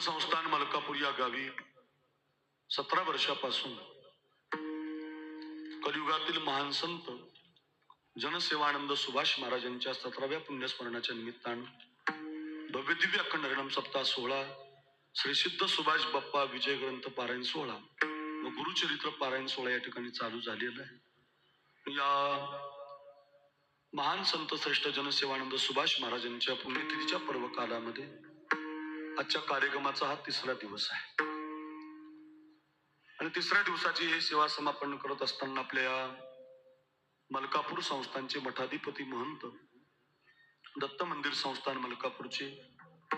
संस्थान मलकापूर या गावी सतरा वर्षापासून कलियुगातील महान संत जनसेवानंद सुभाष महाराजांच्या सतराव्या पुण्यस्मरणाच्या निमित्तानं भव्य दिव्य अखंड हरिणाम सप्ताह सोहळा श्री सिद्ध सुभाष बाप्पा विजय ग्रंथ पारायण सोहळा व गुरुचरित्र पारायण सोहळा या ठिकाणी चालू झालेला आहे. या महान संत श्रेष्ठ जनसेवानंद सुभाष महाराजांच्या पुण्यतिथीच्या पर्व कालामध्ये आजच्या कार्यक्रमाचा हा तिसरा दिवस आहे. आणि तिसऱ्या दिवसाची हे सेवा समापन करत असताना आपल्या मलकापूर संस्थानचे मठाधिपती महंत दत्त मंदिर संस्थान मलकापूरचे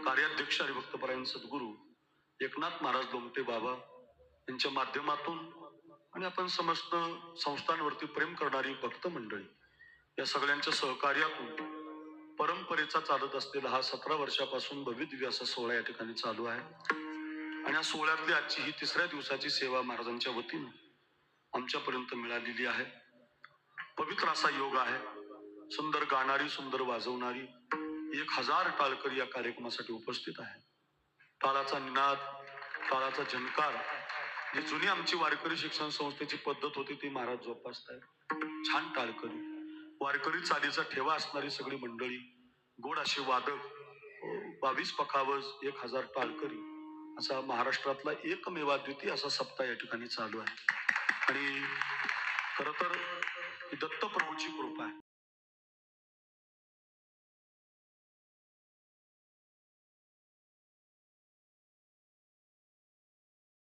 कार्याध्यक्ष हरिभक्तपरायण सद्गुरू एकनाथ महाराज दोमटे बाबा यांच्या माध्यमातून आणि आपण समस्त संस्थांवरती प्रेम करणारी भक्त मंडळी या सगळ्यांच्या सहकार्यातून परंपरेचा चालत असलेला हा सतरा वर्षापासून भव्य दिव्य असा सोहळा या ठिकाणी चालू आहे. आणि या सोहळ्यातली आजची ही तिसऱ्या दिवसाची सेवा महाराजांच्या वतीनं आमच्यापर्यंत मिळालेली आहे. पवित्र असा योग आहे. सुंदर गाणारी सुंदर वाजवणारी एक हजार टाळकरी या कार्यक्रमासाठी उपस्थित आहे. टाळाचा निनाद टाळाचा झंकार जी जुनी आमची वारकरी शिक्षण संस्थेची पद्धत होती ती महाराज जोपासत आहे छान टाळकरी. वारकरी चालीचा ठेवा असणारी सगळी मंडळी गोड असे वादक बावीस पखावज एक हजार टाळकरी असा महाराष्ट्रातला एकमेवा द्वितीय असा सप्ताह या ठिकाणी चालू आहे. आणि खरं तर दत्तप्रभूची दत्त कृपा आहे.